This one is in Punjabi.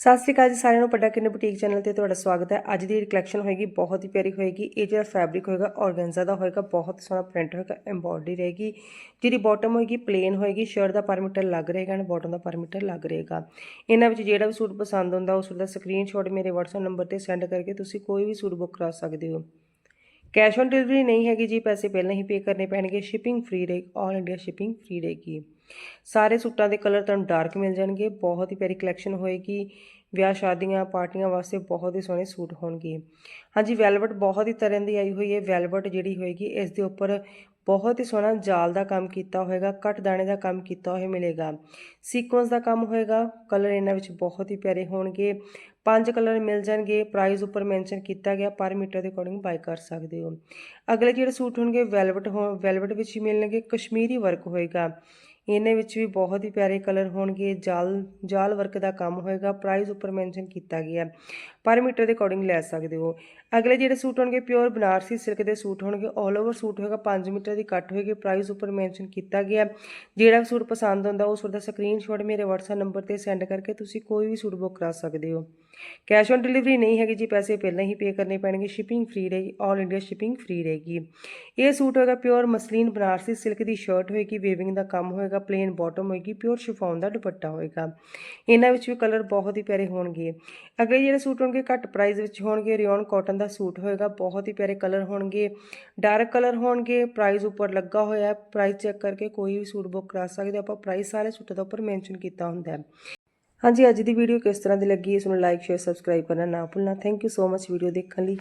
ਸਤਿ ਸ਼੍ਰੀ ਅਕਾਲ ਜੀ ਸਾਰਿਆਂ ਨੂੰ ਪੱਡਾ ਕਿੰਨੇ ਬੁਟੀਕ ਚੈਨਲ ਤੇ ਤੁਹਾਡਾ ਸਵਾਗਤ ਹੈ। ਅੱਜ ਦੀ ਕਲੈਕਸ਼ਨ ਹੋਏਗੀ ਬਹੁਤ ਹੀ ਪਿਆਰੀ ਹੋਏਗੀ। ਇਹ ਜਿਹੜਾ ਫੈਬਰਿਕ ਹੋਏਗਾ ਔਰਗੈਂਜ਼ਾ ਦਾ ਹੋਏਗਾ, ਬਹੁਤ ਸੋਹਣਾ ਪ੍ਰਿੰਟ ਹੋਏਗਾ ਐਮਬੋਡਰੀ ਰਹੇਗੀ। ਜਿਹਦੀ ਬਾਟਮ ਹੋਏਗੀ ਪਲੇਨ ਹੋਏਗੀ ਸ਼ਰਟ ਦਾ ਪਰ ਮੀਟਰ ਲੱਗ ਰਹੇਗਾ ਐਂਡ ਬਾਟਮ ਦਾ ਪਰ ਮੀਟਰ ਲੱਗ ਰਹੇਗਾ। ਇਹਨਾਂ ਵਿੱਚ ਜਿਹੜਾ ਵੀ ਸੂਟ ਪਸੰਦ ਹੁੰਦਾ, ਉਸ ਦਾ ਸਕਰੀਨਸ਼ਾਟ ਮੇਰੇ WhatsApp ਨੰਬਰ ਤੇ ਸੈਂਡ ਕਰਕੇ ਤੁਸੀਂ ਕੋਈ ਵੀ ਸੂਟ ਬੁੱਕ ਕਰਾ ਸਕਦੇ ਹੋ। ਕੈਸ਼ ਔਨ ਡਿਲੀਵਰੀ ਨਹੀਂ ਹੈਗੀ ਜੀ, ਪੈਸੇ ਪਹਿਲਾਂ ਹੀ ਪੇ ਕਰਨੇ ਪੈਣਗੇ ਸ਼ਿਪਿੰਗ ਫ੍ਰੀ ਰਹੇ ਆਲ ਇੰਡੀਆ ਸ਼ਿਪਿੰਗ ਫ੍ਰੀ ਰਹੇਗੀ। ਸਾਰੇ ਸੂਟਾਂ ਦੇ ਕਲਰ ਤੁਹਾਨੂੰ ਡਾਰਕ ਮਿਲ ਜਾਣਗੇ, ਬਹੁਤ ਹੀ ਪਿਆਰੀ ਕਲੈਕਸ਼ਨ ਹੋਏਗੀ। ਵਿਆਹ ਸ਼ਾਦੀਆਂ, ਪਾਰਟੀਆਂ ਵਾਸਤੇ ਬਹੁਤ ਹੀ ਸੋਹਣੇ ਸੂਟ ਹੋਣਗੇ। ਹਾਂਜੀ ਵੈਲਵਟ ਬਹੁਤ ਹੀ ਤਰ੍ਹਾਂ ਦੀ ਆਈ ਹੋਈ ਹੈ ਵੈਲਵਟ ਜਿਹੜੀ ਹੋਏਗੀ, ਇਸ ਦੇ ਉੱਪਰ ਬਹੁਤ ਹੀ ਸੋਹਣਾ ਜਾਲ ਦਾ ਕੰਮ ਕੀਤਾ ਹੋਏਗਾ, ਕੱਟ ਦਾਣੇ ਦਾ ਕੰਮ ਕੀਤਾ ਹੋਇਆ ਮਿਲੇਗਾ। ਸੀਕੁਐਂਸ ਦਾ ਕੰਮ ਹੋਏਗਾ ਕਲਰ ਇਹਨਾਂ ਵਿੱਚ ਬਹੁਤ ਹੀ ਪਿਆਰੇ ਹੋਣਗੇ। ਪੰਜ ਕਲਰ ਮਿਲ ਜਾਣਗੇ ਪ੍ਰਾਈਸ ਉੱਪਰ ਮੈਂਸ਼ਨ ਕੀਤਾ ਗਿਆ, ਪਰ ਮੀਟਰ ਦੇ ਅਕੋਰਡਿੰਗ ਬਾਈ ਕਰ ਸਕਦੇ ਹੋ। ਅਗਲੇ ਜਿਹੜੇ ਸੂਟ ਹੋਣਗੇ ਵੈਲਵਟ ਹੋ ਵੈਲਵਟ ਵਿੱਚ ਹੀ ਮਿਲਣਗੇ, ਕਸ਼ਮੀਰੀ ਵਰਕ ਹੋਏਗਾ। ਇਹਨਾਂ ਵਿੱਚ ਵੀ ਬਹੁਤ ਹੀ ਪਿਆਰੇ ਕਲਰ ਹੋਣਗੇ। ਜਾਲ ਜਾਲ ਵਰਕ ਦਾ ਕੰਮ ਹੋਏਗਾ। ਪ੍ਰਾਈਸ ਉੱਪਰ ਮੈਂਸ਼ਨ ਕੀਤਾ ਗਿਆ। ਪਰ ਮੀਟਰ ਦੇ ਅਕੋਰਡਿੰਗ ਲੈ ਸਕਦੇ ਹੋ। ਅਗਲੇ ਜਿਹੜੇ ਸੂਟ ਹੋਣਗੇ ਪਿਓਰ ਬਨਾਰਸੀ ਸਿਲਕ ਦੇ ਸੂਟ ਹੋਣਗੇ। 올 ਓਵਰ ਸੂਟ ਹੋਏਗਾ 5 ਮੀਟਰ ਦੀ ਕੱਟ ਹੋਏਗੀ। ਪ੍ਰਾਈਸ ਉੱਪਰ ਮੈਂਸ਼ਨ ਕੀਤਾ ਗਿਆ। ਜਿਹੜਾ ਵੀ ਸੂਟ ਪਸੰਦ ਹੁੰਦਾ, ਉਹ ਸੂਟ ਦਾ ਸਕਰੀਨਸ਼ਾਟ ਮੇਰੇ WhatsApp ਨੰਬਰ ਤੇ ਸੈਂਡ ਕਰਕੇ ਤੁਸੀਂ ਕੋਈ ਵੀ ਸੂਟ ਬੁੱਕ ਕਰਾ ਸਕਦੇ ਹੋ। ਕੈਸ਼ ਔਨ ਡਿਲੀਵਰੀ ਨਹੀਂ ਹੈਗੀ ਜੀ, ਪੈਸੇ ਪਹਿਲਾਂ ਹੀ ਪੇ ਕਰਨੇ ਪੈਣਗੇ। ਸ਼ਿਪਿੰਗ ਫ੍ਰੀ ਰਹੇਗੀ ਆਲ ਇੰਡੀਆ ਸ਼ਿਪਿੰਗ ਫ੍ਰੀ ਰਹੇਗੀ। ਇਹ ਸੂਟ ਹੋਏਗਾ ਪਿਓਰ ਮਸਲੀਨ ਬਨਾਰਸੀ ਸਿਲਕ ਦੀ ਸ਼ਰਟ ਹੋਏਗੀ ਵੇਵਿੰਗ ਦਾ ਕੰਮ ਹੋਏਗਾ। ਪਲੇਨ ਬਾਟਮ ਹੋਏਗੀ ਪਿਓਰ ਸ਼ਿਫੋਨ ਦਾ ਦੁਪੱਟਾ ਹੋਏਗਾ। ਇਹਨਾਂ ਵਿੱਚ ਵੀ ਕਲਰ ਬਹੁਤ ਹੀ ਪਿਆਰੇ ਹੋਣਗੇ। ਅਗਲੇ ਜਿਹੜੇ ਸੂਟ ਹੋਣਗੇ, ਘੱਟ ਪ੍ਰਾਈਸ ਵਿੱਚ ਹੋਣਗੇ ਰਿਓਨ ਕਾਟਨ ਦਾ ਸੂਟ ਹੋਏਗਾ, ਬਹੁਤ ਹੀ ਪਿਆਰੇ ਕਲਰ ਹੋਣਗੇ। ਡਾਰਕ ਕਲਰ ਹੋਣਗੇ ਪ੍ਰਾਈਸ ਉੱਪਰ ਲੱਗਾ ਹੋਇਆ ਹੈ ਪ੍ਰਾਈਸ ਚੈੱਕ ਕਰਕੇ ਕੋਈ ਵੀ ਸੂਟ ਬੁੱਕ ਕਰਾ ਸਕਦੇ ਹੋ। ਆਪਾਂ ਪ੍ਰਾਈਸ ਸਾਰੇ ਸੂਟਾਂ ਦਾ ਉੱਪਰ ਮੈਂਸ਼ਨ ਕੀਤਾ ਹੁੰਦਾ ਹੈ। ਹਾਂਜੀ, ਅੱਜ ਦੀ ਵੀਡੀਓ ਕਿਸ ਤਰ੍ਹਾਂ ਦੀ ਲੱਗੀ ਇਸ ਨੂੰ ਲਾਈਕ ਸ਼ੇਅਰ ਸਬਸਕ੍ਰਾਈਬ ਕਰਨਾ ਨਾ ਭੁੱਲਣਾ। Thank you so much video ਦੇਖਣ ਲਈ।